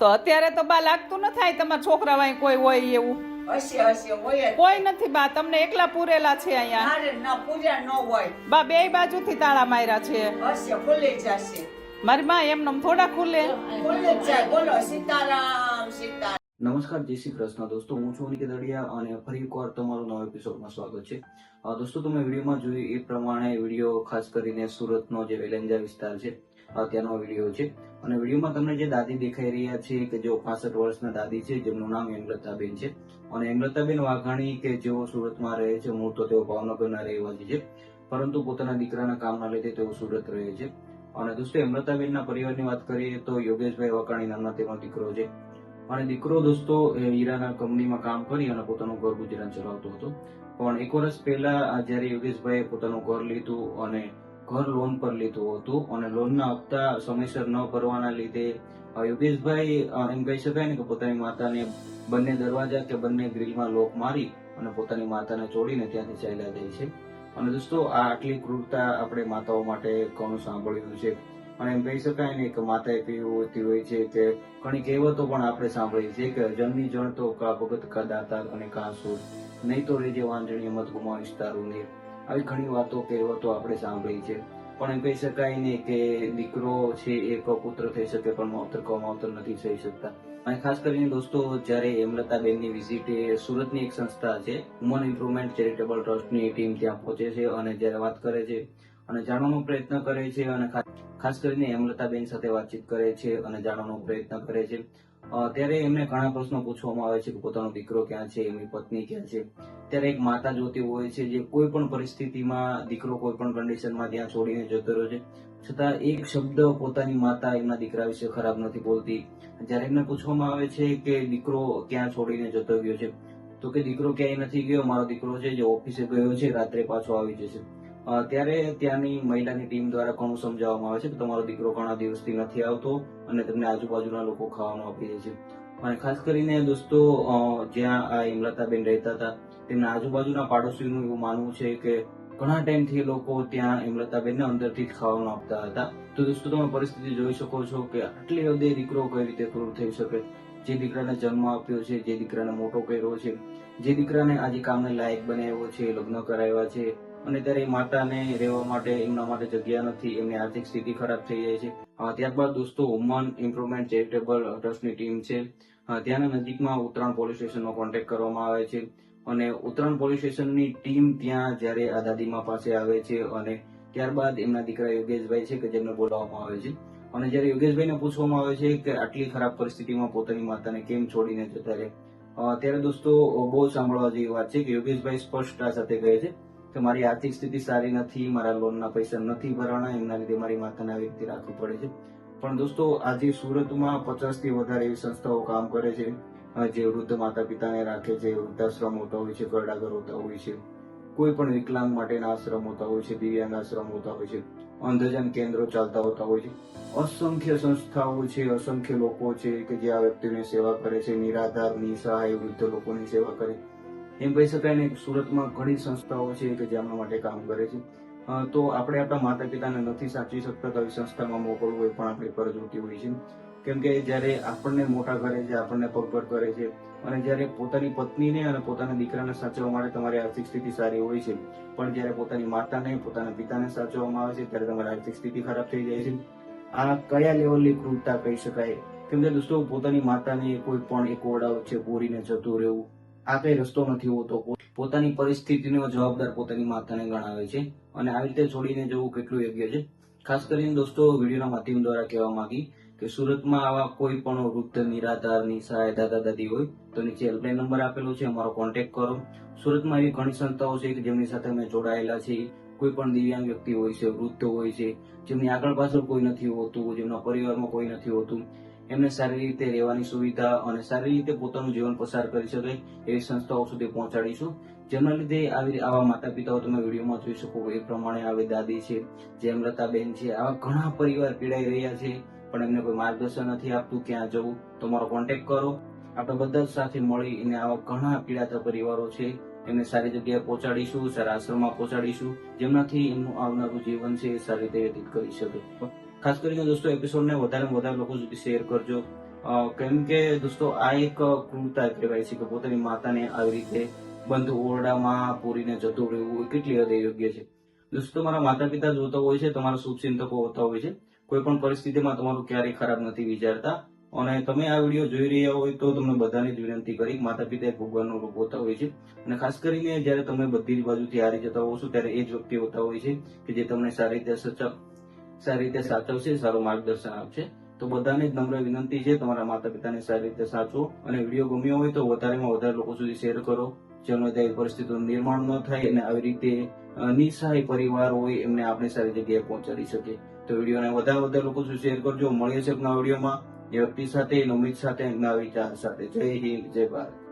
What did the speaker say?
તો અત્યારે તો બા લાગતું ન થાય તમારા છોકરા વાય કોઈ હોય એવું. કોઈ નથી બા તમને એકલા પૂરેલા છે અહીંયા. મારે ન પૂજા ન હોય. બા બે બાજુથી તાળા માર્યા છે. હશે ખુલી જશે મારી માં એમને થોડા ખુલે. નમસ્કાર જય શ્રી કૃષ્ણ. દોસ્તો હું છું નિકેત અડિયા અને ફરી એકવાર તમારું નવા એપિસોડમાં સ્વાગત છે. દોસ્તો તમે વિડીયોમાં જોયું એ પ્રમાણે વીડિયો ખાસ કરીને સુરતનો જે વેલેન્જા વિસ્તાર છે અ, ત્યાંનો વીડિયો છે. અને વિડીયોમાં તમને જે દાદી દેખાઈ રહ્યા છે કે જેઓ પાસઠ વર્ષના દાદી છે જેમનું નામ એમલતાબેન છે. અને એમલતાબેન વાઘાણી કે જેઓ સુરતમાં રહે છે મૂળ તો તેઓ ભાવનગરના રહેવાસી છે. પરંતુ પોતાના દીકરાના કામના લીધે તેઓ સુરત રહે છે. અને દોસ્તો હેમલતાબેનના પરિવારની વાત કરીએ તો યોગેશભાઈ વાઘાણી નામના તેનો દીકરો છે. અને દીકરો દોસ્તો હીરાના કંપનીમાં કામ કરી અને પોતાનું ઘર ગુજરાન ચલાવતો હતો. પણ એક વર્ષ પહેલા જ્યારે યોગેશભાઈએ પોતાનું ઘર લીધું અને ઘર લોન પર લીધું હતું અને લોનના હપ્તા સમયસર ન ભરવાના લીધે યોગેશભાઈ એમ કહી શકાય ને કે પોતાની માતાને બંને દરવાજા કે બંને ગ્રીલમાં લોક મારી અને પોતાની માતાને છોડીને ત્યાંથી ચાલ્યા જાય છે. અને દોસ્તો, આ આટલી ક્રૂરતા આપણે માતાઓ માટે ઘણું સાંભળ્યું છે. અને એમ કહી શકાય ને કે માતા એક એવી હોતી હોય છે કે ઘણી કહેવતો પણ આપણે સાંભળી છે કે જન્મી જણ તો કા ભગત, કા દાતા અને કા સુર. નહીં તો રેજે વાંજણી મત ગુમાવીશ તારું નીર. આવી ઘણી વાતો કહેવતો આપણે સાંભળી છે. પણ એમ કહી શકાય ને કે દીકરો છે એ પુત્ર થઈ શકે પણ માવતર કમાવતર નથી થઈ શકતા. અને ખાસ કરીને દોસ્તો, જ્યારે હેમલતાબેનની વિઝિટ સુરતની એક સંસ્થા છે હ્યુમન ઇમ્પ્રુવમેન્ટ ચેરિટેબલ ટ્રસ્ટની ટીમ ત્યાં પહોંચે છે અને જ્યારે વાત કરે છે અને જાણવાનો પ્રયત્ન કરે છે અને ખાસ કરીને કરીને હેમલતાબેન સાથે વાતચીત કરે છે અને જાણવાનો પ્રયત્ન કરે છે. ત્યારે એમને ઘણા પ્રશ્નો પૂછવામાં આવે છે કે પોતાનો દીકરો ક્યાં છે, એમની પત્ની ક્યાં છે. ત્યારે એક માતા જોતી હોય છે જે કોઈ પણ પરિસ્થિતિમાં દીકરો કોઈ પણ કન્ડિશનમાં ત્યાં છોડીને જતો રહ્યો છે. છતાં એક શબ્દ પોતાની માતા એમના દીકરા વિશે ખરાબ નથી બોલતી. જ્યારે એમને પૂછવામાં આવે છે કે દીકરો ક્યાં છોડીને જતો ગયો છે, તો કે દીકરો ક્યાંય નથી ગયો, મારો દીકરો છે જે ઓફિસે ગયો છે, રાત્રે પાછો આવી જશે. ત્યારે ત્યાંની મહિલાની ટીમ દ્વારા ઘણું સમજાવવામાં આવે છે કે તમારો દીકરો ઘણા દિવસથી નથી આવતો અને તમને આજુબાજુના લોકો ખાવાનું આપી દે છે. અને ખાસ કરીને દોસ્તો જ્યાં આ હિમલતાબેન રહેતા હતા, તેમના આજુબાજુના પાડોશીનું એવું માનવું છે કે ઘણા ટાઈમથી લોકો ત્યાં હિમલતાબેનને અંદરથી જ ખાવાનું આપતા હતા. તો દોસ્તો, તમે પરિસ્થિતિ જોઈ શકો છો કે આટલી હદે દીકરો કઈ રીતે ક્રૂર થઈ શકે? જે દીકરાને જન્મ આપ્યો છે, જે દીકરાને મોટો કર્યો છે, જે દીકરાને આજે કામને લાયક બનાવ્યો છે, લગ્ન કરાવ્યા છે અને ત્યારે એ માતાને રહેવા માટે એમના માટે જગ્યા નથી, એમની આર્થિક સ્થિતિ ખરાબ થઈ જાય છે. ત્યારબાદ દોસ્તો વુમન ઇમ્પ્રુવમેન્ટ ચેરિટેબલ ટ્રસ્ટની ટીમ છે. ત્યાંના નજીકમાં ઉત્તરાયણ પોલીસ સ્ટેશનનો કોન્ટેક્ટ કરવામાં આવે છે. અને ઉત્તરાયણ પોલીસ સ્ટેશનની ટીમ ત્યાં જ્યારે આ દાદીમા પાસે આવે છે અને ત્યારબાદ એમના દીકરા યોગેશભાઈ છે કે જેમને બોલાવવામાં આવે છે. અને જ્યારે યોગેશભાઈને પૂછવામાં આવે છે કે આટલી ખરાબ પરિસ્થિતિમાં પોતાની માતાને કેમ છોડીને જતા રહે. ત્યારે દોસ્તો, બહુ સાંભળવા જેવી વાત છે કે યોગેશભાઈ સ્પષ્ટતા સાથે કહે છે. કે મારી આર્થિક સ્થિતિ સારી નથી, મારા લોનના પૈસા નથી ભરવાના એમના લીધે મારી માતાને આવી રીતે રાખવું પડે છે. પણ દોસ્તો, આજે સુરતમાં પચાસથી વધારે એવી સંસ્થાઓ કામ કરે છે જે વૃદ્ધ માતા પિતાને રાખે છે, વૃદ્ધાશ્રમ હોતા હોય છે ઘરડાઘર હોતા હોય છે, કોઈ પણ વિકલાંગ માટેના આશ્રમ હોતા હોય છે, દિવ્યાંગ આશ્રમ હોતા હોય છે, અંધજન કેન્દ્રો ચાલતા હોતા હોય છે. અસંખ્ય સંસ્થાઓ છે, અસંખ્ય લોકો છે કે જે આ વ્યક્તિની સેવા કરે છે નિરાધાર નિસહાય વૃદ્ધ લોકોની સેવા કરે. એમ કહી શકાય ને સુરતમાં ઘણી સંસ્થાઓ છે કે જે આપણા માટે કામ કરે છે. તો આપણે આપણા માતા પિતાને નથી સાચવી શકતા તો સંસ્થામાં મોકલવું એ પણ આપણી ફરજ હોતી હોય છે. કેમ કે જ્યારે આપણને મોટા કરે છે, આપણને પગભર કરે છે અને જ્યારે પોતાની પત્નીને અને પોતાના દીકરાને સાચવવા માટે તમારી આર્થિક સ્થિતિ સારી હોય છે, પણ જ્યારે પોતાની માતાને, પોતાના પિતાને સાચવવામાં આવે છે, ત્યારે તમારી આર્થિક સ્થિતિ ખરાબ થઈ જાય છે. આ કયા લેવલની ક્રૂરતા કહી શકાય? કેમ કે દોસ્તો, પોતાની માતાને કોઈ પણ એક ઓરડા વચ્ચે પૂરીને જતું રહેવું આ કઈ રસ્તો નથી હોતો. પોતાની પરિસ્થિતિનો જવાબદાર પોતાની માતાને ગણાવે છે અને આવી રીતે છોડીને જવું કેટલું યોગ્ય છે? ખાસ કરીને દોસ્તો, વિડીયોના માધ્યમ દ્વારા કહેવા માંગી કે સુરતમાં આવા કોઈ પણ વૃદ્ધ, નિરાધાર, નિસહાય દાદા, દાદી હોય તો નીચે હેલ્પલાઇન નંબર આપેલો છે, અમારો કોન્ટેક્ટ કરો. સુરતમાં એવી ઘણી સંસ્થાઓ છે કે જેમની સાથે અમે જોડાયેલા છીએ. કોઈ પણ દિવ્યાંગ વ્યક્તિ હોય છે, વૃદ્ધ હોય છે, જેમની આગળ પાછળ કોઈ નથી હોતું, જેમના પરિવારમાં કોઈ નથી હોતું એમને સારી રીતે રહેવાની સુવિધા અને સારી રીતે પોતાનું જીવન પસાર કરી શકે એવી સંસ્થાઓ સુધી પહોંચાડીશું. જેમના લીધે આવી આવા માતા પિતાઓ તમે વિડીયોમાં જોઈ શકો એ પ્રમાણે આવી દાદી છે, જેમ લતાબેન છે, આવા ઘણા પરિવાર પીડાઈ રહ્યા છે, પણ એમને કોઈ માર્ગદર્શન નથી આપતું ક્યાં જવું તો મારો કોન્ટેક્ટ કરો. આપણે બધા સાથે મળી અને આવા ઘણા પીડાતા પરિવારો છે, એમને સારી જગ્યાએ પહોંચાડીશું, સારા આશ્રમમાં પહોંચાડીશું, જેમનાથી એમનું આવનારું જીવન છે એ સારી રીતે વ્યતીત કરી શકે. ખાસ કરીને દોસ્તો એપિસોડને વધારે વધારે લોકો સુધી શેર કરજો. કેમ કે દોસ્તો, આ એક ક્રૂરતા કહેવાય છે કે પોતાની માતાને આવી રીતે બંધ ઓરડામાં પૂરીને જતું રહેવું કેટલી હદે યોગ્ય છે. દોસ્તો, મારા માતા પિતા જોતા હોય છે, તમારા શુભચિંતકો હોતા હોય છે. કોઈ પણ પરિસ્થિતિમાં તમારું ક્યારેય ખરાબ નથી વિચારતા. અને તમે આ વીડિયો જોઈ રહ્યા હોય તો તમને બધાને જ વિનંતી કરી માતા પિતા ભગવાનનું રૂપ હોતા હોય છે. અને ખાસ કરીને જ્યારે તમે બધી જ બાજુથી હારી જતા હોવ છો, ત્યારે એ જ વ્યક્તિ હોતા હોય છે કે જે તમને સારી રીતે સચા સારી રીતે સાચવશે, સારું માર્ગદર્શન આપશે. તો બધાને જ નમ્ર વિનંતી છે, તમારા માતા પિતાને સારી રીતે સાચવો. અને વીડિયો ગમ્યો હોય તો વધારેમાં વધારે લોકો સુધી શેર કરો. જેનો ત્યાં પરિસ્થિતિનું નિર્માણ ન થાય અને આવી રીતે નિસહાય પરિવાર હોય, એમને આપણે સારી જગ્યાએ પહોંચાડી શકીએ. તો વિડીયોને વધારે વધારે લોકો સુધી શેર કરજો. મળીએ છે આપના વિડીયોમાં. એ વ્યક્તિ સાથે ઉમેદ સાથે નવા વિચાર સાથે. જય હિન્દ, જય ભારત.